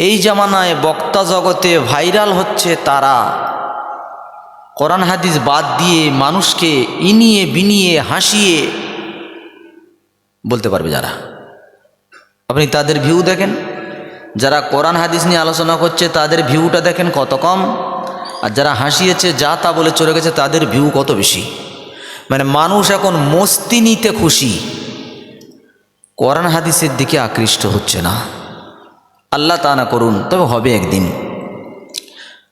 এই জামানায় বক্তা জগতে ভাইরাল হচ্ছে তারা। কোরআন হাদিস বাদ দিয়ে মানুষকে ইনিয়ে বিনিয়ে হাসিয়ে বলতে পারবে যারা। আপনি তাদের ভিউ দেখেন। যারা কোরআন হাদিস নিয়ে আলোচনা করছে, তাদের ভিউটা দেখেন কত কম। আর যারা হাসিয়েছে, যা তা বলে চলে গেছে, তাদের ভিউ কত বেশি। মানে মানুষ এখন মস্তি নিতে খুশি। কোরআন হাদিসের দিকে আকৃষ্ট হচ্ছে না। আল্লাহ তা না করুন, তবে হবে একদিন।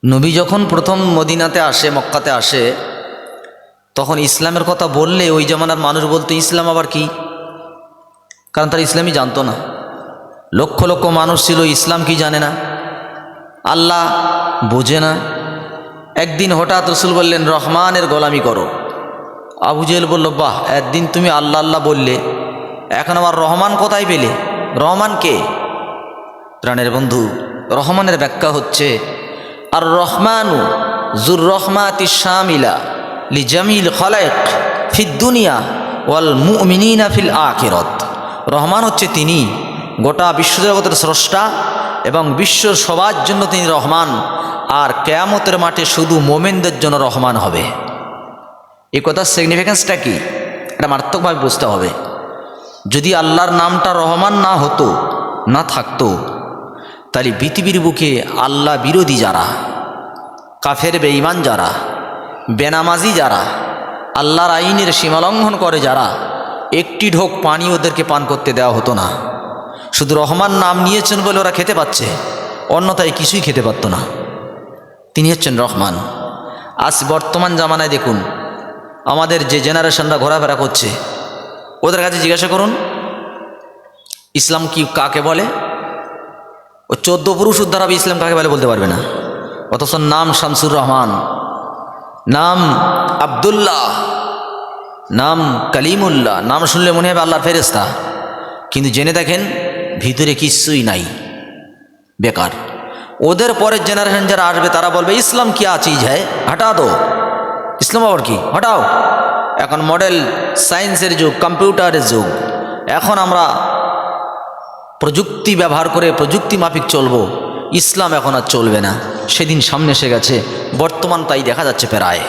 নবী যখন প্রথম মদিনাতে আসে, মক্কাতে আসে, তখন ইসলামের কথা বললে ওই জামানার মানুষ বলতো, ইসলাম আবার কি? কারণ তারা ইসলামই জানতো না। লক্ষ লক্ষ মানুষ ছিল, ইসলাম কি জানে না? আল্লাহ বোঝে না। একদিন হঠাৎ রসুল বললেন, রহমানের গোলামি করো। আবু জেল বলল, বাহ, একদিন তুমি আল্লাহ আল্লাহ বললে, এখন আবার রহমান কোথায় পেলে? রহমান কে? প্রাণের বন্ধু, রহমানের ব্যাখ্যা হচ্ছে আর রহমানু জুর রহমাতি শামিলা লি জামিল খলাইক ফিদ দুনিয়া ওয়াল মুমিনিনা ফিল আখিরত। রহমান হচ্ছে তিনি গোটা বিশ্বজগতের স্রষ্টা এবং বিশ্বর সবার জন্য তিনি রহমান, আর কেয়ামতের মাঠে শুধু মোমেনদের জন্য রহমান হবে। এই কথার সিগনিফিক্যান্সটা কি? এটা মারাত্মকভাবে বুঝতে হবে। যদি আল্লাহর নামটা রহমান না হতো, না থাকতো তাহলে পৃথিবীর বুকে আল্লাহ বিরোধী যারা, কাফের বেঈমান যারা, বেনামাজি যারা, আল্লাহর আইনের সীমালঙ্ঘন করে যারা, একটি ঢোক পানি ওদেরকে পান করতে দেওয়া হতো না। শুধু রহমান নাম নিয়েছেন বলে ওরা খেতে পাচ্ছে, অন্যথায় কিছুই খেতে পারতো না। তিনি হচ্ছেন রহমান। আজ বর্তমান জামানায় দেখুন, আমাদের যে জেনারেশনরা ঘোরাফেরা করছে, ওদের কাছে জিজ্ঞাসা করুন, ইসলাম কি কাকে বলে? ও চোদ্দ পুরুষ উদ্ধার হবে ইসলাম কাকে বলে বলতে পারবে না। অথচ নাম শামসুর রহমান, নাম আবদুল্লাহ, নাম কালিমুল্লাহ, নাম শুনলে মনে হবে আল্লাহর ফেরেস্তা কিন্তু জেনে দেখেন ভিতরে কিছুই নাই। বেকার। ওদের পরের জেনারেশন যারা আসবে, তারা বলবে, ইসলাম কি চিজ হ্যায়? হটা দো ইসলাম আবার কি? হটাও। এখন মডেল সায়েন্সের যুগ কম্পিউটারের যুগ। এখন আমরা প্রযুক্তি ব্যবহার করে প্রযুক্তি মাফিক চলবো। ইসলাম এখন আর চলবে না। সেদিন সামনে এসে গেছে, বর্তমান তাই দেখা যাচ্ছে প্রায়।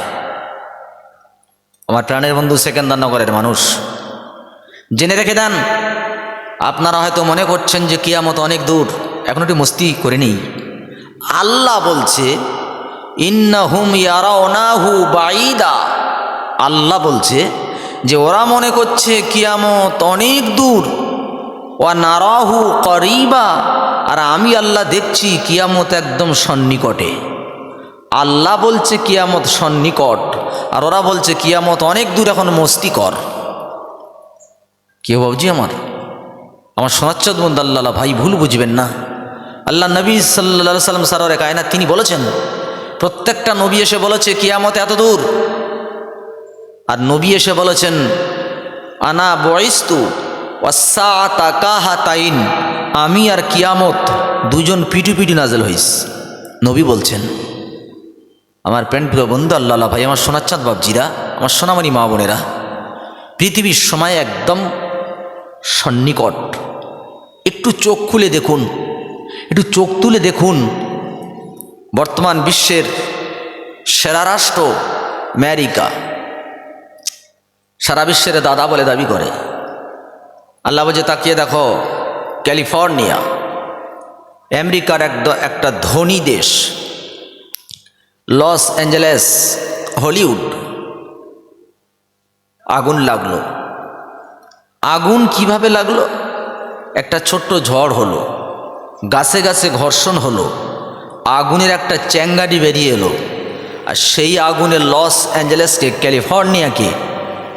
আমার প্রাণের বন্ধু সেকেন্দারনগরের মানুষ। জেনে রেখে দেন, আপনারা হয়তো মনে করছেন যে কিয়ামত অনেক দূর, এখন একটু মস্তি করে নিই। আল্লাহ বলছে বাইদা আল্লাহ বলছে যে, ওরা মনে করছে কিয়ামত অনেক দূর ও নারাহু করিবা, আর আমি আল্লাহ দেখছি কিয়ামত একদম সন্নিকটে। আল্লাহ বলছে কিয়ামত সন্নিকট, আর ওরা বলছে কিয়ামত অনেক দূর এখন মস্তি কর কেউ বাবজি আমার? আমার সোনাচ্চদ বন্ধু আল্লাহ ভাই, ভুল বুঝবেন না। আল্লাহ নবী সাল্লা সাল্লাম সারারে কায়না তিনি বলেছেন, প্রত্যেকটা নবী এসে বলেছে কিয়ামত এত দূর। আর নবী এসে বলেছেন, আনা বয়স্তু তাইন আমি আর কিয়ামত দুজন পিটু পিটু নাজেল হইস। নবী বলছেন, আমার প্যান্ট প্রিয় বন্ধু আল্লাহ ভাই, আমার সোনাচ্চাঁদ বাবজিরা আমার সোনামণি মা বোনেরা, পৃথিবীর সময় একদম সন্নিকট। একটু চোখ খুলে দেখুন, একটু চোখ তুলে দেখুন। বর্তমান বিশ্বের সেরা রাষ্ট্র আমেরিকা। সারা বিশ্বের দাদা বলে দাবি করে। আল্লাহ বলছে, তাকিয়ে দেখো, ক্যালিফোর্নিয়া, আমেরিকার এক একটা ধনী দেশ, লস অ্যাঞ্জেলেস, হলিউড। আগুন লাগল। আগুন কীভাবে লাগল? একটা ছোট্ট ঝড় হলো, গাছে গাছে ঘর্ষণ হলো, আগুনের একটা চ্যাঙ্গারি বেরিয়ে এলো, আর সেই আগুনে লস অ্যাঞ্জেলেসকে, ক্যালিফোর্নিয়াকে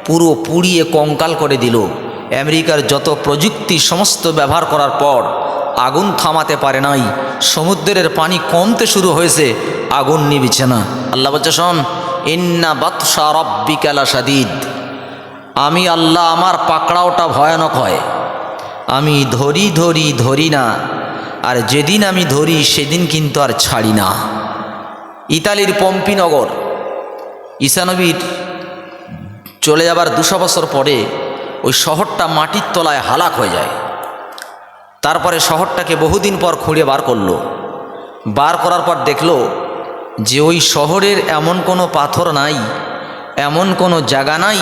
পুরো পুড়িয়ে কঙ্কাল করে দিল। আমেরিকার যত প্রযুক্তি সমস্ত ব্যবহার করার পর আগুন থামাতে পারে নাই। সমুদ্রের পানি কমতে শুরু হয়েছে, আগুন নিবিছে না। আল্লাহ বলছে, শোন, ইন্না বাতসা রব্বিকালা সাদিদ আমি আল্লাহ আমার পাকড়াওটা ভয়ানক হয়। আমি ধরি ধরি ধরি না, আর যেদিন আমি ধরি সেদিন কিন্তু আর ছাড়ি না। ইতালির পম্পিনগর, ঈশানবীর চলে যাবার দুশো বছর পরে ওই শহরটা মাটির তলায় হালাক হয়ে যায়। তারপরে শহরটাকে বহুদিন পর খুঁড়ে বার করল। বার করার পর দেখল যে ওই শহরের এমন কোনো পাথর নাই, এমন কোনো জায়গা নাই,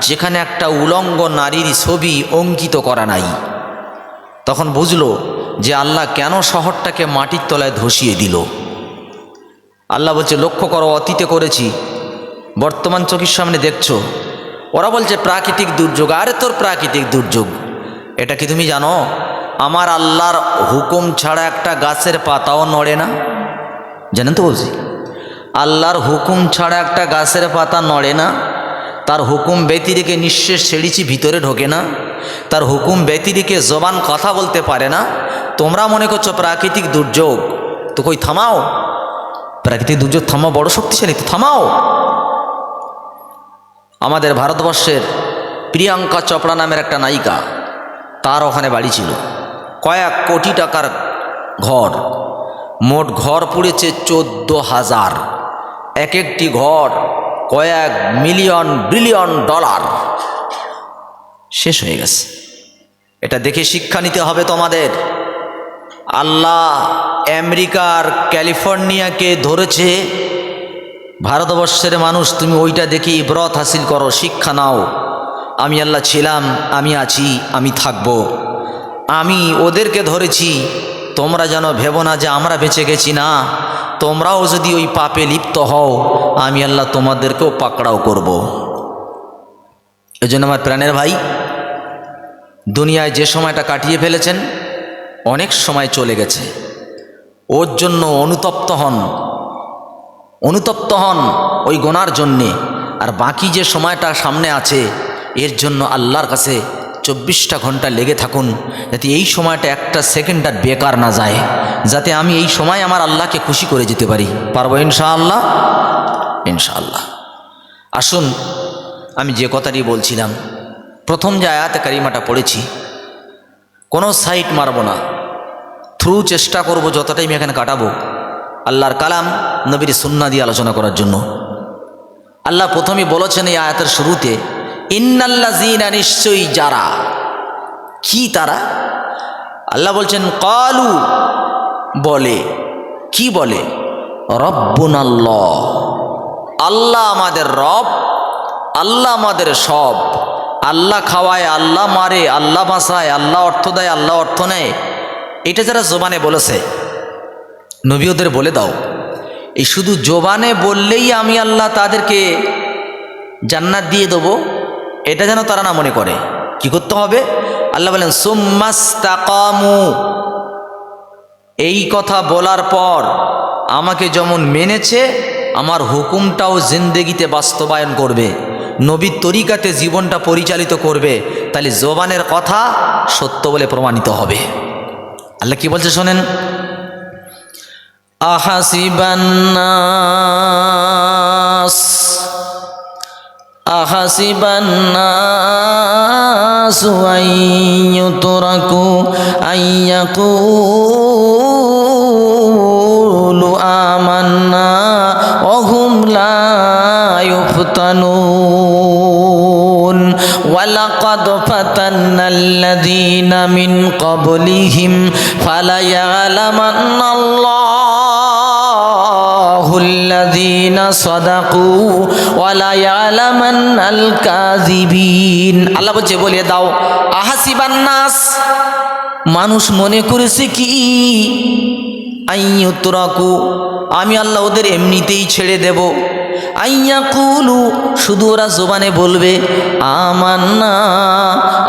যেখানে একটা উলঙ্গ নারীর ছবি অঙ্কিত করা নাই। তখন বুঝলো যে আল্লাহ কেন শহরটাকে মাটির তলায় ধসিয়ে দিল। আল্লাহ বলছে, লক্ষ্য করো, অতীতে করেছি। বর্তমান চোখের সামনে দেখছ। ওরা বলছে, প্রাকৃতিক দুর্যোগ। আরে তোর প্রাকৃতিক দুর্যোগ? এটা কি তুমি জানো? আমার আল্লাহর হুকুম ছাড়া একটা গাছের পাতাও নড়ে না। জানেন তো বলছি। আল্লাহর হুকুম ছাড়া একটা গাছের পাতা নড়ে না। তার হুকুম ব্যতিরিকে নিঃশ্বাস ছেড়েছি ভিতরে ঢোকে না। তার হুকুম ব্যতিরিকে জবান কথা বলতে পারে না। তোমরা মনে করছ প্রাকৃতিক দুর্যোগ? তো কই থামাও? প্রাকৃতিক দুর্যোগ থামাও, বড় শক্তিশালী, তো থামাও। আমাদের ভারতবর্ষের প্রিয়াঙ্কা চোপড়া নামের একটা নায়িকা, তার ওখানে বাড়ি ছিল। কয়েক কোটি টাকার ঘর, মোট ঘর পুড়েছে চোদ্দ হাজার। এক একটি ঘর কয়েক মিলিয়ন বিলিয়ন ডলার। শেষ হয়ে গেছে। এটা দেখে শিক্ষা নিতে হবে তোমাদের। আল্লাহ আমেরিকার ক্যালিফোর্নিয়াকে ধরেছে ভারতবর্ষের মানুষ, তুমি ওইটা দেখে ইব্রত হাসিল করো, শিক্ষা নাও। আমি আল্লাহ ছিলাম, আমি আছি, আমি থাকব। আমি ওদেরকে ধরেছি, তোমরা যেন ভেবো না যে আমরা বেঁচে গেছি না। তোমরাও যদি ওই পাপে লিপ্ত হও, আমি আল্লাহ তোমাদেরকেও পাকড়াও করব। এজন্য আমার প্রাণের ভাই, দুনিয়ায় যে সময়টা কাটিয়ে ফেলেছেন, অনেক সময় চলে গেছে। ওর জন্য অনুতপ্ত হন। অনুতপ্ত হন ওই গোনার জন্যে। আর বাকি যে সময়টা সামনে আছে, এর জন্য আল্লাহর কাছে চব্বিশটা ঘণ্টা লেগে থাকুন, যাতে এই সময়টা একটা সেকেন্ড আর বেকার না যায়, যাতে আমি এই সময় আমার আল্লাহকে খুশি করে যেতে পারি। পারব ইনশাআল্লাহ? ইনশাআল্লাহ। আসুন, আমি যে কথাটি বলছিলাম, প্রথম যে আয়াতে কারিমাটা পড়েছি, কোনো সাইট মারব না। থ্রু চেষ্টা করব, যতটাই আমি এখানে কাটাবো। আল্লাহর কালাম নবীর সুন্না দিয়ে আলোচনা করার জন্য। আল্লাহ প্রথমে বলেছেন এই আয়াতের শুরুতে ইন্নাল্লা জিনা নিশ্চয়ই যারা। কি তারা? আল্লাহ বলছেন, কালু। বলে। কি বলে? রব্বুন আল্লাহ আল্লাহ আমাদের রব, আল্লাহ আমাদের সব। আল্লাহ খাওয়ায়, আল্লাহ মারে, আল্লাহ বাঁচায়, আল্লাহ অর্থ দেয়, আল্লাহ অর্থ নেয়। এটা যারা জোবানে বলেছে নবী ওদের বলে দাও। এই শুধু জোবানে বললেই আমি আল্লাহ তাদেরকে জান্নাত দিয়ে দেবো, এটা যেন তারা না মনে করে। কি করতে হবে? আল্লাহ বলেন, সুম্মাস্তাকামু। এই কথা বলার পর আমাকে যেমন মেনেছে, আমার হুকুমটাও জিন্দেগিতে বাস্তবায়ন করবে। নবীর তরিকাতে জীবনটা পরিচালিত করবে, তাহলে জোবানের কথা সত্য বলে প্রমাণিত হবে। আল্লাহ কি বলছে শোনেন? أحسب الناس أحسب الناس أن يتركوا أن يقولوا آمنا وهم لا يفتنون ولقد فتنا الذين من قبلهم فليعلمن الله الذين صدقوا وليعلمن الكاذبين আল্লাহ বলছে বলে দাও আহাসিবান নাস মানুষ মনে করেছে কি আইয়ুতরাকু আমি আল্লাহ ওদের এমনিতেই ছেড়ে দেব আইয়া কুলু শুধু ওরা জোবানে বলবে, আমান্না,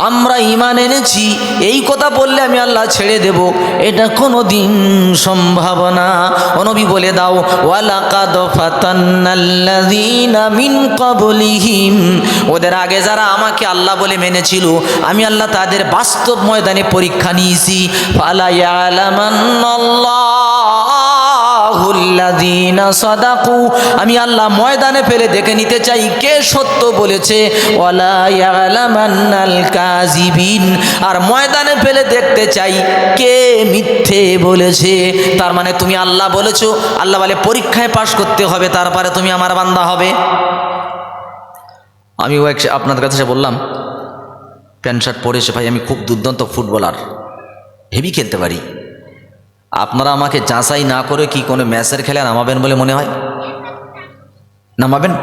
আমরা ইমান এনেছি, এই কথা বললে আমি আল্লাহ ছেড়ে দেব, এটা কোনো দিন সম্ভব না। অনবী বলে দাও, ওয়ালাকাদ ফাতান্নাল্লাযীনা মিন ক্বাবলিহিম। ওদের আগে যারা আমাকে আল্লাহ বলে মেনেছিল, আমি আল্লাহ তাদের বাস্তব ময়দানে পরীক্ষা নিয়েছি। ফালা ইয়ালামান্নাল্লাহুল্লাযীনা সাদাকু। আমি আল্লাহ ময়দানে ফেলে দেখে নিতে চাই, কে সত্য বলেছে? ওয়ালা ইয়ালামান্নাল কাযিবিন। আর ময়দানে ফেলে দেখতে চাই, কে মিথ্যে বলেছে? তার মানে তুমি আল্লাহ বলেছ, আল্লাহ বলে পরীক্ষায় পাশ করতে হবে, তারপরে তুমি আমার বান্দা হবে। আমি এক আপনাদের কাছে এসে বললাম, প্যান্ট শার্ট পরেছে ভাই আমি খুব দুর্দান্ত ফুটবলার, হেভি খেলতে পারি। আপনারা আমাকে যাচাই না করে কি কোনো ম্যাচের খেলা নামাবেন বলে মনে হয়? নামাবেন?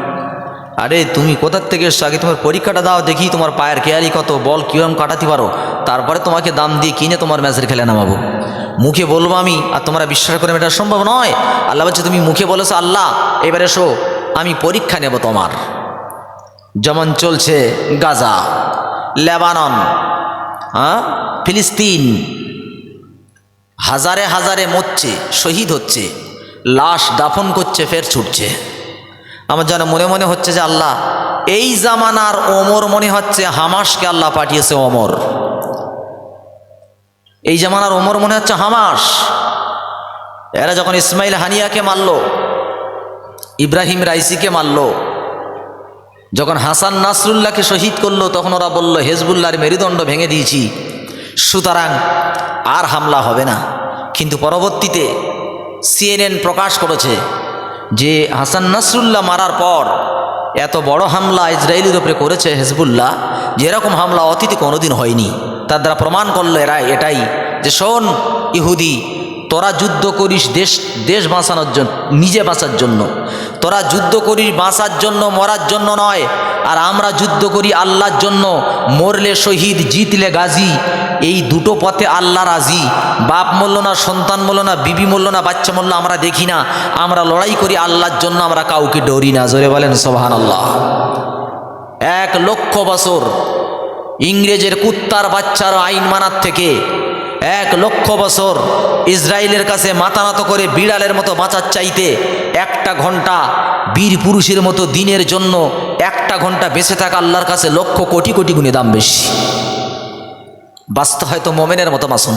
আরে, তুমি কোথার থেকে এসছো? আগে তোমার পরীক্ষাটা দাও, দেখি তোমার পায়ের কেয়ারি কত, বল কীরকম কাটাতে পারো। তারপরে তোমাকে দাম দিয়ে কিনে তোমার ম্যাচের খেলা নামাবো। মুখে বলব আমি, আর তোমরা বিশ্বাস করে এটা সম্ভব নয়। আল্লাহ বলছে, তুমি মুখে বলেছ আল্লাহ, এবারে এসো, আমি পরীক্ষা নেব তোমার। যেমন চলছে গাজা, লেবানন হ্যাঁ ফিলিস্তিন হাজারে হাজারে মরছে, শহীদ হচ্ছে, লাশ দাফন করছে, ফের ছুটছে। আমার যেন মনে মনে হচ্ছে যে আল্লাহ, এই জামানার ওমর মনে হচ্ছে হামাসকে আল্লাহ পাঠিয়েছে ওমর। এই জামানার ওমর মনে হচ্ছে হামাস। এরা যখন ইসমাইল হানিয়াকে মারল, ইব্রাহিম রাইসিকে মারল, যখন হাসান নাসরুল্লাহকে শহীদ করল, তখন ওরা বলল, হেজবুল্লাহর মেরুদণ্ড ভেঙে দিয়েছি। সুতরাং আর হামলা হবে না। কিন্তু পরবর্তীতে সিএনএন প্রকাশ করেছে যে হাসান নাসরুল্লাহ মারার পর এত বড় হামলা ইসরায়েলের উপরে করেছে হেজবুল্লাহ, যেরকম হামলা অতীতে কোনোদিন হয়নি। তার দ্বারা প্রমাণ করল এরা এটাই যে শোন ইহুদি তোরা যুদ্ধ করিস দেশ দেশ বাঁচানোর জন্য, নিজে বাঁচার জন্য। তোরা যুদ্ধ করিস বাঁচার জন্য, মরার জন্য নয়। আর আমরা যুদ্ধ করি আল্লাহর জন্য, মরলে শহীদ, জিতলে গাজী। এই দুটো পথে আল্লাহ রাজি। বাপ মূল্য না, সন্তান মূল্য না, বিবি মূল্য না, বাচ্চা মূল্য আমরা দেখি না। আমরা লড়াই করি আল্লাহর জন্য, আমরা কাউকে ডরি না। জোরে বলেন সোহান আল্লাহ এক লক্ষ বছর ইংরেজের কুত্তার বাচ্চার আইন মানার থেকে এক লক্ষ বছর ইসরায়েলের কাছে মাথা নত করে বিড়ালের মতো বাঁচার চাইতে একটা ঘণ্টা বীর পুরুষের মতো দিনের জন্য একটা ঘণ্টা বেঁচে থাকা আল্লাহর কাছে লক্ষ কোটি কোটি গুণে দাম বেশি। বাঁচতে হয়তো মোমেনের মতো বাসুন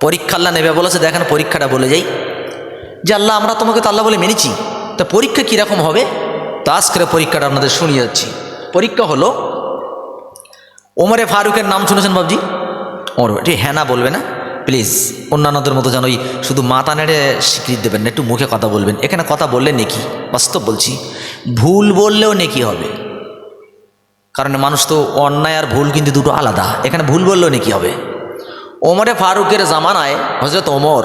পরীক্ষা আল্লাহ নেবে বলেছে, দেখেন পরীক্ষাটা বলে যাই। যে আল্লাহ, আমরা তোমাকে তো আল্লাহ বলে মেনেছি। তা পরীক্ষা কীরকম হবে? তো আজকের পরীক্ষাটা আপনাদের শুনিয়ে যাচ্ছি। পরীক্ষা হলো, ওমরে ফারুকের নাম শুনেছেন বাবজি? ওমর এটি হ্যাঁ না বলবে না? প্লিজ অন্যান্যদের মতো যেন ওই শুধু মাথা নেড়ে স্বীকৃতি দেবেন না, একটু মুখে কথা বলবেন। এখানে কথা বললে নেকি? বাস্তব বলছি। ভুল বললেও নেকি হবে? কারণ মানুষ তো অন্যায় আর ভুল কিন্তু দুটো আলাদা। এখানে ভুল বললেও নাকি হবে? ওমরে ফারুকের জামানায় হজরত ওমর,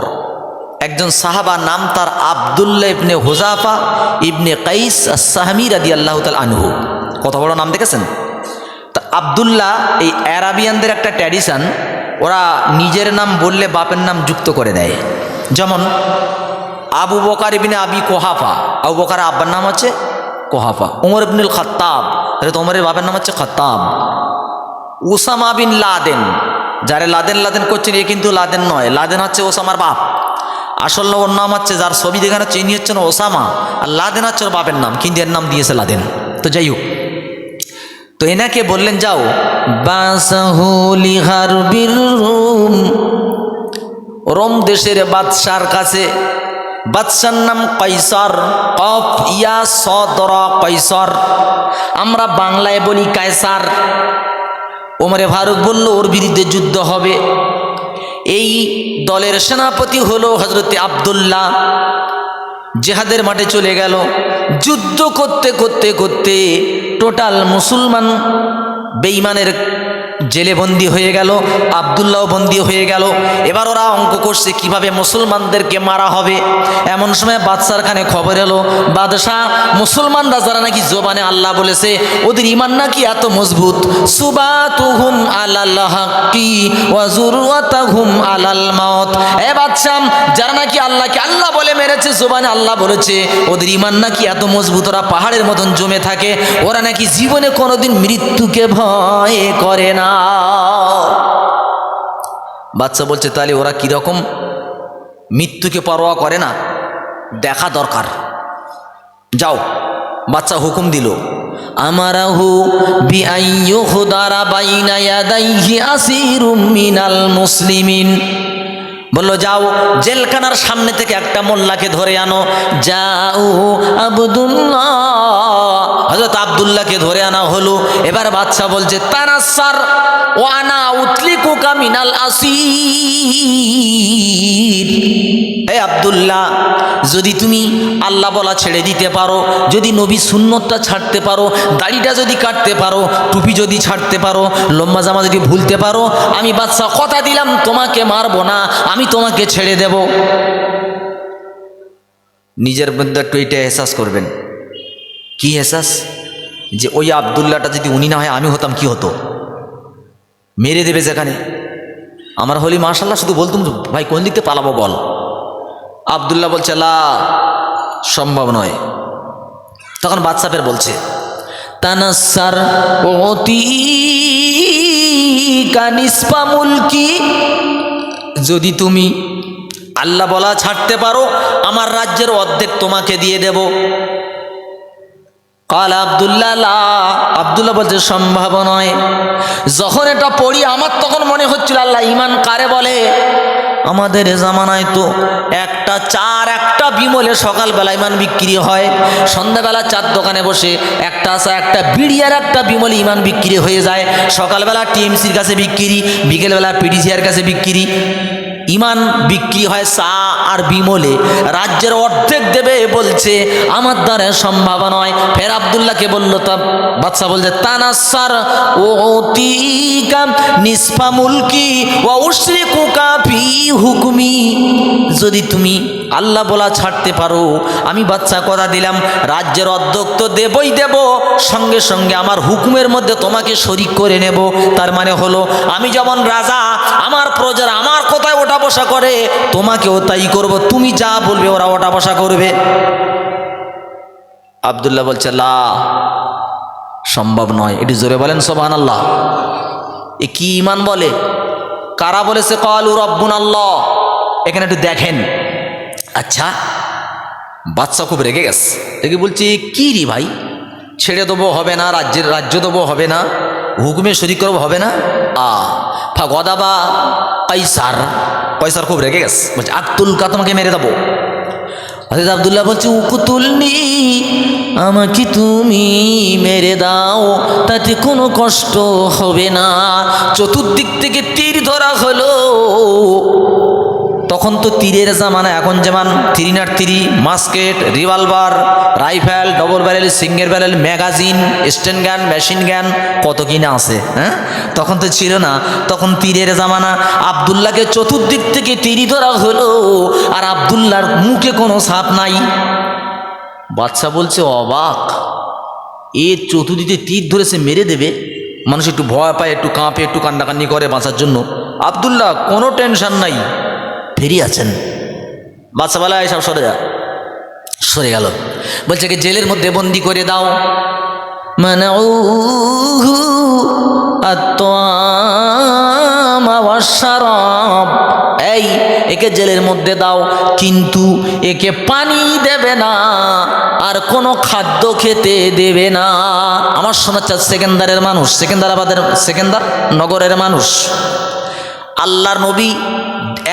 একজন সাহাবা নাম তার আবদুল্লাহ ইবনে হোজাফা ইবনে কাইস সাহামি রাদি আল্লাহ তাল আনহু। কত বড় নাম দেখেছেন? তা আবদুল্লাহ এই অ্যারাবিয়ানদের একটা ট্র্যাডিশন ওরা নিজের নাম বললে বাপের নাম যুক্ত করে দেয়। যেমন আবু বকার ইবিনে আবি কোহাফা। আবু বকার আব্বার নাম হচ্ছে কোহাফা। উমর ইবনুল খত্তাব। তাহলে তোমারের বাবার নাম হচ্ছে খত্তাব। Osama bin Laden. যারে লাদেন লাদেন করছেন, এ কিন্তু লাদেন নয়। লাদেন হচ্ছে ওসামার বাপ। আসল ওর নাম হচ্ছে, যার ছবি দেখানো হচ্ছে না, ওসামা। আর লাদেন হচ্ছে ওর বাপের নাম। কিন্তু এর নাম দিয়েছে লাদেন। তো যাই হোক তো এনাকে বললেন, যাও। বাসাহুলি হারবির রুম। রোম দেশের বাদশার কাছে, বাদশার নাম কৈসর কফ ইয়া সদর কৈসর আমরা বাংলায় বলি কায়সার। ওমরে ফারুক বলল, ওর বিরুদ্ধে যুদ্ধ হবে। এই দলের সেনাপতি হলো হজরতে আবদুল্লাহ। জেহাদের মাঠে চলে গেল। যুদ্ধ করতে করতে করতে টোটাল মুসলমান বেইমানের জেলে বন্দি হয়ে গেল, আবদুল্লাহ বন্দি হয়ে গেল। এবার ওরা অঙ্ক করছে কীভাবে মুসলমানদেরকে মারা হবে। এমন সময় বাদশার খানে খবর এলো, বাদশাহ, মুসলমানরা যারা নাকি জোবানে আল্লাহ বলেছে, ওদের ইমান নাকি এত মজবুত? সুবাতুহুম আলাল হাক্কি ওয়া জুরওয়াতাহুম আলাল মাউত। এ বাদশাহ, যারা নাকি আল্লাহকে আল্লাহ বলে মেরেছে, জোবানে আল্লাহ বলেছে, ওদের ইমান নাকি এত মজবুত? ওরা পাহাড়ের মতন জমে থাকে, ওরা নাকি জীবনে কোনোদিন মৃত্যুকে ভয় করে না। বাচ্চা বলছে, তাহলে ওরা কীরকম মৃত্যুকে পরোয়া করে না? দেখা দরকার। যাও, বাচ্চা হুকুম দিল। আমারাহু মুসলিমিন। বলল, যাও, জেলখানার সামনে থেকে একটা মোল্লাকে ধরে আনো। যাও, আবদুল্লাহ। হজরত আবদুল্লাহকে ধরে আনা হলো। এবার বাচ্চা বলছে তারাসার ওয়ানা উতলিকুকা মিনাল আসির। হে আবদুল্লাহ, যদি তুমি আল্লাহ বলা ছেড়ে দিতে পারো, যদি নবী সুন্নতটা ছাড়তে পারো, দাড়িটা যদি কাটতে পারো, টুপি যদি ছাড়তে পারো, লম্বা জামা যদি ভুলতে পারো, আমি বাচ্চা কথা দিলাম, তোমাকে মারবো না। আমি আমি তোমাকে ছেড়ে দেব। নিজের মধ্যে একটু এটা এহসাস করবেন। কি এহসাস? যে ওই আবদুল্লাহটা যদি উনি না হয়, আমি হতাম, কি হতো? মেরে দেবে যেখানে। আমার হলি মার্শাল্লাহ শুধু বলতুম ভাই, কোন দিক থেকে পালাবো বল? আবদুল্লাহ বলছে, লা, সম্ভব নয়। তখন বাদশাফের বলছে, তানাসার অতি কানিসপা মুলকি যদি তুমি আল্লাহ বলা ছাড়তে পারো, আমার রাজ্যের অর্ধেক তোমাকে দিয়ে দেব। কাল আবদুল্লাহ আবদুল্লাহ বলছে সম্ভাবনায় নয়। যখন এটা পড়ি, আমার তখন মনে হচ্ছিল, আল্লাহ ইমান কারে বলে? আমাদের জামানায় তো একটা চার, একটা বিমলে সকালবেলা ইমান বিক্রি হয়। সন্ধ্যাবেলা চার দোকানে বসে একটা আসা একটা বিড়িয়ার একটা বিমলে ইমান বিক্রি হয়ে যায়। সকালবেলা টিএমসির কাছে বিক্রি, বিকেলবেলা পিডিসিআর কাছে বিক্রি। ইমান বিক্রি হয় সা আর বিমলে। রাজ্যের অর্ধেক দেবে বলছে, আমার দ্বারা সম্ভব নয়। ফের আবদুল্লাহকে বলল, তা বাদশা বলছে, তানাসার ও তিকা নিসফা মুলকি ও উশরিকু কাফি হুকুমি। যদি তুমি আল্লাহ বলা ছাড়তে পারো, আমি বাচ্চা কথা দিলাম, রাজ্যের অধ্যক্ষ তো দেবই দেব, সঙ্গে সঙ্গে আমার হুকুমের মধ্যে তোমাকে শরিক করে নেব। তার মানে হলো, আমি যেমন রাজা, আমার প্রজারা আমার কোথায় ওঠা বসা করে, তোমাকেও তাই করব, তুমি যা বলবে ওরা ওঠা বসা করবে। আবদুল্লাহ বলছে, লা, সম্ভব নয়। এটি জোরে বলেন সোবাহান আল্লাহ এ কি ইমান বলে? কারা বলেছে, কলু রব্বুন আল্লাহ এখানে একটু দেখেন। আচ্ছা বাচ্চা খুব রেগে গেছে। রেগে বলছে, কি রে ভাই? ছেড়ে দেবো হবে না, রাজ্যের, রাজ্য দেবো হবে না, হুকুমে শরিক করব হবে না? আ ফা গদাবা পয়সার পয়সার খুব রেগে গেছে। বলছে আক্তুল কা তোমাকে মেরে দেবো। হজরত আবদুল্লাহ বলছে উকুতুলনি আমাকে তুমি মেরে দাও, তাতে কোনো কষ্ট হবে না। চতুর্দিক থেকে তীর ধরা হলো। তখন তো তীরের জামানা, এখন যেমন three not three musket, revolver, rifle, double barrel, single barrel, magazine, stand gun, machine gun, কত কিনা আছে হ্যাঁ? তখন তো ছিল না। তখন তীরের জামানা, আবদুল্লাহকে চতুর্দিক থেকে তীরি ধরা হলো, আর আবদুল্লাহর মুখে কোনো সাপ নাই। বাচ্চা বলছে, অবাক। এ চতুর্দিকে তীর ধরে সে মেরে দেবে? মানুষ একটু ভয় পায়, একটু কাঁপে, একটু কান্নাকান্নি করে বাঁচার জন্য। আবদুল্লাহ, কোনো টেনশন নাই। ফেরি আছেন। বাচ্চাবেলা এসব সরে যা। সরে গেল। বলছে কি জেলের মধ্যে বন্দি করে দাও। মানে এই একে জেলের মধ্যে দাও কিন্তু একে পানি দেবে না আর কোনো খাদ্য খেতে দেবে না। আমার শোনাচ্ছে সেকেন্দারের মানুষ সেকেন্দারাবাদের সেকেন্দার নগরের মানুষ। আল্লাহর নবী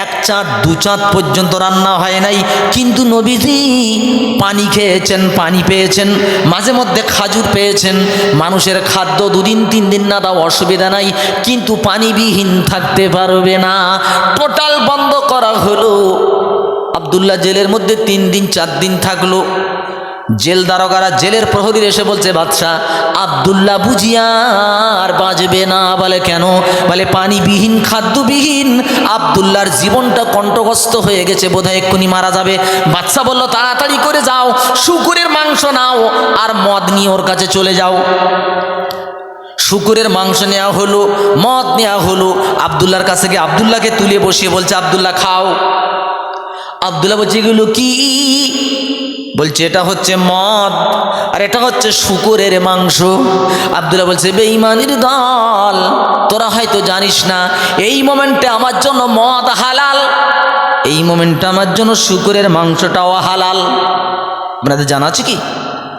এক চাঁদ, দু চাঁদ পর্যন্ত রান্না হয় নাই। কিন্তু নবীজি পানি খেয়েছেন, পানি পেয়েছেন, মাঝে মধ্যে খাজুর পেয়েছেন। মানুষের খাদ্য দুদিন, তিন দিন না দাও অসুবিধা নাই, কিন্তু পানিবিহীন থাকতে পারবে না। টোটাল বন্ধ করা হলো। আবদুল্লাহ জেলের মধ্যে তিন দিন, চার দিন থাকল। জেল দারোগারা জেলের প্রহরীর এসে বলছে, বাদশাহ, আবদুল্লাহ বুঝিয়ার বাজবে না। বলে, কেন? বলে, পানিবিহীন, খাদ্যবিহীন আবদুল্লাহর জীবনটা কণ্ঠগ্রস্ত হয়ে গেছে, বোধহয় এক্ষুনি মারা যাবে। বাদশাহ বলল, তাড়াতাড়ি করে যাও, শুকুরের মাংস নাও আর মদ নিয়ে ওর কাছে চলে যাও। শুকুরের মাংস নেওয়া হলো, মদ নেওয়া হলো। আবদুল্লাহর কাছে গিয়ে আবদুল্লাহকে তুলে বসিয়ে বলছে, আবদুল্লাহ, খাও। আবদুল্লাহ বলছে, এগুলো কি? বলছে, এটা হচ্ছে মদ আর এটা হচ্ছে শুকুরের মাংস। আবদুল্লাহ বলছে, বেঈমানির দল, তোরা হয়তো জানিস না, এই মোমেন্টে আমার জন্য মদ হালাল। এই মোমেন্টে আমার জন্য শুকুরের মাংসটাও হালাল। আপনাদের জানা আছে কি?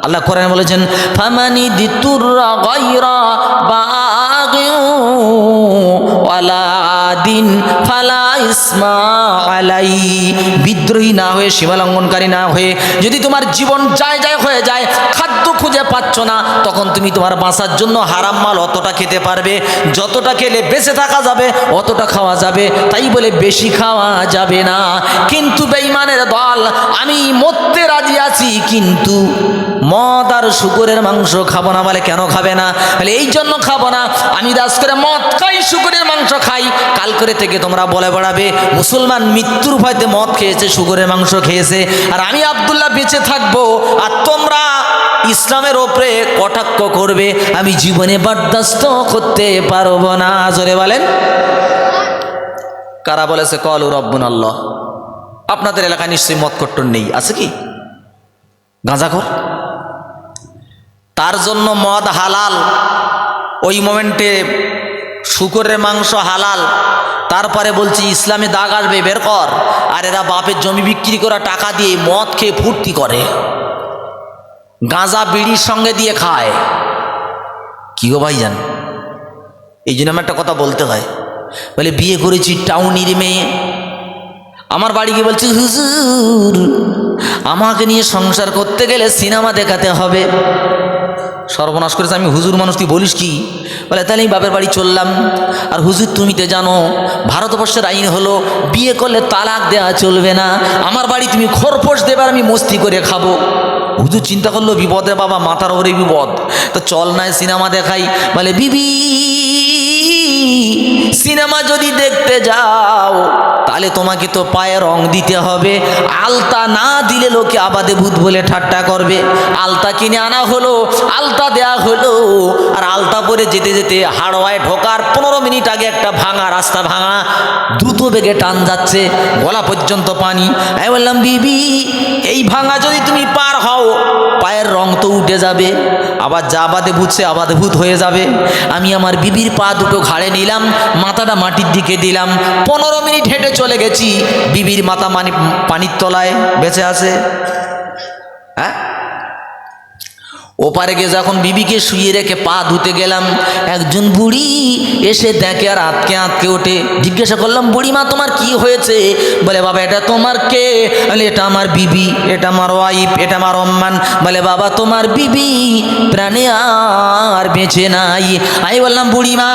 আল্লাহ কোরআন বলেছেন, ফামানি দিতুররা গায়রা বাগিউ ওয়ালা দিন ফালা ইসমা আলাই। বিদ্রোহী না হয়ে, সীমালঙ্ঘনকারী না হয়ে যদি তোমার জীবন যায় যায় হয়ে যায়, খাদ্য খুঁজে পাচ্ছ না, তখন তুমি তোমার বাঁচার জন্য হারাম মাল অতটা খেতে পারবে। যতটা খেলে বেঁচে থাকা যাবে, অতটা খাওয়া যাবে। তাই বলে বেশি খাওয়া যাবে না। কিন্তু বেঈমানের দল, আমি মরতে রাজি আছি, কিন্তু মদ আর শুকুরের মাংস খাব না বলে কেন খাবে না? বলে এই জন্য খাব না। আমি দাস করে মদ খাই, শুকুরের মাংস খাই। কাল করে থেকে তোমরা বলে বেড়াবে, মুসলমান মৃত্যুর ভয়তে মদ খেয়েছে, সুগরের মাংস খেয়েছে। আর আমি আবদুল্লাহ বেঁচে থাকব, আর তোমরা ইসলামের ওপরে কটাক্ষ করবে, আমি জীবনে বরদাস্ত করতে পারব না। জোরে বলেন। কারা বলেছে, কল রব্বুন আল্লাহ আপনাদের এলাকায় নিশ্চয়ই মত কট্টর নেই, আছে কি? গাঁজাখর? তার জন্য মদ হালাল, ওই মোমেন্টে শুকরের মাংস হালাল। তারপরে বলছি, ইসলামে দাগ আসবে, বের কর। আর এরা বাপের জমি বিক্রি করা টাকা দিয়ে মদ খেয়ে ফুর্তি করে। গাঁজা বিড়ির সঙ্গে দিয়ে খায়। কি গো ভাইজান? এই জন্য আমার একটা কথা বলতে হয়। বলে, বিয়ে করেছি টাউনির মেয়ে। আমার বাড়ি গিয়ে বলছে, হুজুর, আমাকে নিয়ে সংসার করতে গেলে সিনেমা দেখাতে হবে। সর্বনাশ করেছে। আমি হুজুর মানুষ, তুই বলিস কি? বলে, তাহলে আমি বাপের বাড়ি চললাম। আর হুজুর, তুমি তো জানো, ভারতবর্ষের আইন হলো, বিয়ে করলে তালাক দেওয়া চলবে না। আমার বাড়ি তুমি খোরপোশ দেবে আমি মস্তি করে খাব। হুজুর চিন্তা করল, বিপদে বাবা, মাথার ওপরে বিপদ। তো চল নাই সিনেমা দেখাই। বলে, বিবি সিনেমা যদি দেখতে যাও, তাহলে তোমাকে তো পায়ে রং দিতে হবে। আলতা না দিলে লোকে আবাদে ভূত বলে ঠাট্টা করবে। আলতা কিনে আনা হলো, আলতা দেয়া হলো, আর আলতা পরে যেতে যেতে হাড়োয়ায় ঢোকার পনেরো মিনিট আগে একটা ভাঙা রাস্তা ভাঙা দ্রুত বেগে টান যাচ্ছে, গলা পর্যন্ত পানি। আমি বললাম, বিবি, এই ভাঙা যদি তুমি পার হও পায়ের রং তো উঠে যাবে, আবার যা আবাদে বুঝছে আবাদে ভূত হয়ে যাবে। আমি আমার বিবির পা দুটো ঘাড়ে নিলাম, মাথাটা মাটির দিকে দিলাম। পনেরো মিনিট হেঁটে চলে গেছি, বিবির মাথা মানি পানির তলায় বেঁচে আছে। হ্যাঁ? ওপারে গিয়ে যখন বিবিকে শুয়ে রেখে পা ধুতে গেলাম, একজন বুড়ি এসে দেখে আর আতকে আতকে ওঠে। জিজ্ঞাসা করলাম, বুড়ি মা, তোমার কি হয়েছে? বলে, বাবা, এটা তোমার কে? বলে, এটা আমার বিবি, এটা আমার ওয়াইফ, এটা আমার অম্মান বলে, বাবা, তোমার বিবি প্রাণে আর বেঁচে নাই। আমি বললাম, বুড়ি মা,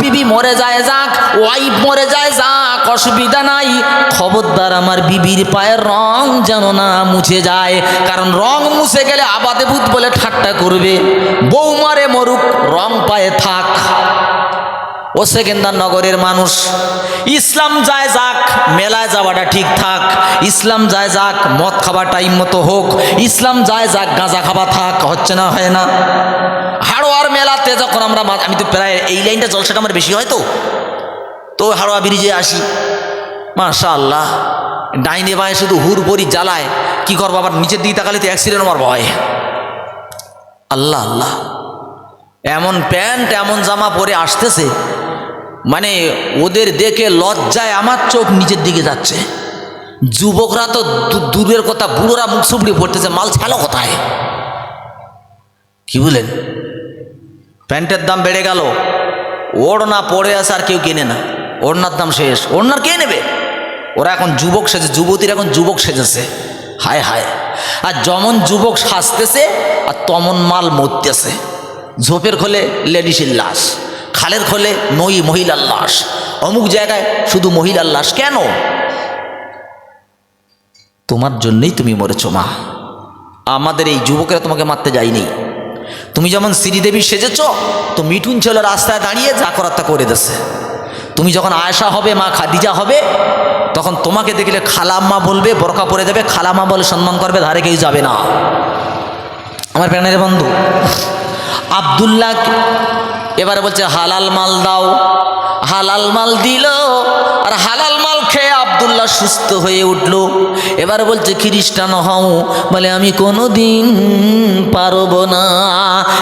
বিবি মরে যায় যাক, ওয়াইফ মরে যায় যাক, অসুবিধা নাই। খবরদার, আমার বিবির পায়ের রং যেন না মুছে যায়, কারণ রং মুছে গেলে আবাদে ভূত বলে ঠাট্টা করবে, বৌমারে মরুক, রং পায়ে থাক। ও সেকেন্দার নগরের মানুষ, ইসলাম যায় যাক, মেলায় যাওয়াটা ঠিক থাক। ইসলাম যায় যাক, মদ খাবার টাইম মতো হোক। ইসলাম যায় যাক, গাঁজা খাওয়া থাক, হচ্ছে না, হয় না। হাড়োয়ার মেলাতে যখন আমরা আমি তো প্রায় এই লাইনটা জলসাটা আমার বেশি হয় তো। তো হাড়োয়া ব্রিজে আসি। মাশা আল্লাহ ডাইনে বায়ে শুধু হুর বড়ি জ্বালায়। কি করব, আবার নিচের দিকে তাকালে তো অ্যাক্সিডেন্ট আমার ভয়। আল্লাহ আল্লাহ। এমন প্যান্ট, এমন জামা পরে আসতেছে মানে ওদের দেখে লজ্জায় আমার চোখ নিচের দিকে যাচ্ছে। যুবকরা তো দূরের কথা, বুড়োরা মুখ সুবড়ি পড়তেছে, মাল ছালো কোথায়? কি বলেন? প্যান্টের দাম বেড়ে গেল, ওড়না পরে আছে আর কেউ কেনে না। ওড়নার দাম শেষ, ওড়নার কে নেবে? ওরা এখন যুবক সেজে, যুবতীরা এখন যুবক সেজেছে। হায় হায়। আর যেমন যুবক সাজতেছে আর তমন মাল মরতেছে। ঝোপের খোলে লেডিসের লাশ, খালের খোলে নই মহিলার লাশ। অমুক জায়গায় শুধু মহিলার লাশ, কেন? তোমার জন্যই তুমি মরেছো, মা। আমাদের এই যুবকেরা তোমাকে মারতে যায়নি। তুমি যেমন শ্রীদেবী সেজেছ, তো মিঠুন ছিল রাস্তায় দাঁড়িয়ে যা করার তা করে দেছে তুমি যখন আয়সা হবে, মা খাদিজা হবে তখন তোমাকে দেখলে খালাম্মা বলবে বরকা পরে যাবে খালাম্মা বলে সম্মান করবে, ধারে কেউ যাবে না। আমার প্রাণের বন্ধু, আবদুল্লাহ এবারে বলছে, হালাল মাল দাও, হালাল মাল দিল, আর হালাল আবদুল্লাহ সুস্থ হয়ে উঠল। এবার বলছে, খ্রিস্টান হও। বলে, আমি কোনো দিন পারব না।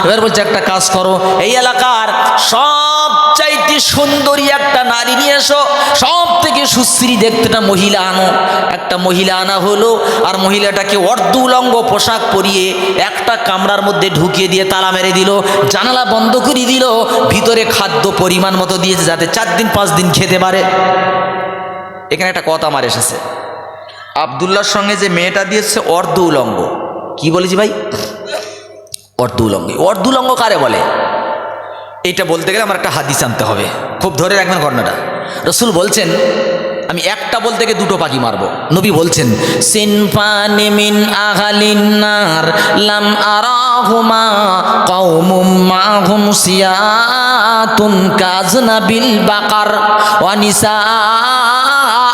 এবার বলছে, একটা কাজ করো। এই এলাকার সব চাইতে সুন্দরী একটা নারী নিয়ে এসো। সব থেকে সুশ্রী দেখতে মহিলা আনো। একটা মহিলা আনা হলো, আর মহিলাটাকে অর্ধ উলঙ্গ পোশাক পরিয়ে একটা কামরার মধ্যে ঢুকিয়ে দিয়ে তালা মেরে দিল, জানালা বন্ধ করে দিল, ভিতরে খাদ্য পরিমাণ মতো দিয়েছে যাতে চার দিন, পাঁচ দিন খেতে পারে। এখানে একটা কথা আমার এসেছে। আবদুল্লার সঙ্গে যে মেয়েটা দিয়েছে, অর্ধ উলঙ্গ। কি বলেছি ভাই? অর্ধ উলঙ্গ। অর্ধ উলঙ্গ কারে বলে? এটা বলতে গেলে আমার একটা হাদিস আনতে হবে। খুব ধরে রাখবেন ঘটনাটা। রসুল বলছেন, আমি একটা বলতে গিয়ে দুটো পাখি মারবো। নবী বলছেন সিনফানি মিন লাম আরাহুমা কওমুম মাহুম সিয়াতুন কাজনা বিল বাকার ওয়া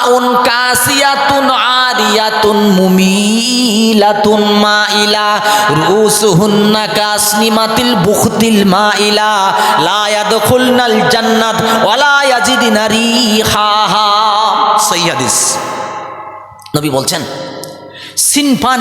নিসাউন কাসিয়াতুন আরিয়াতুন মুমিলাতুন মাইলা রুসুহুন্না কাসনিমাতিল বুখতিল মাইলা লা ইয়াদখুলনাল জান্নাত রিহাহা সহিহ হাদিস নবী বলছেন সিনফান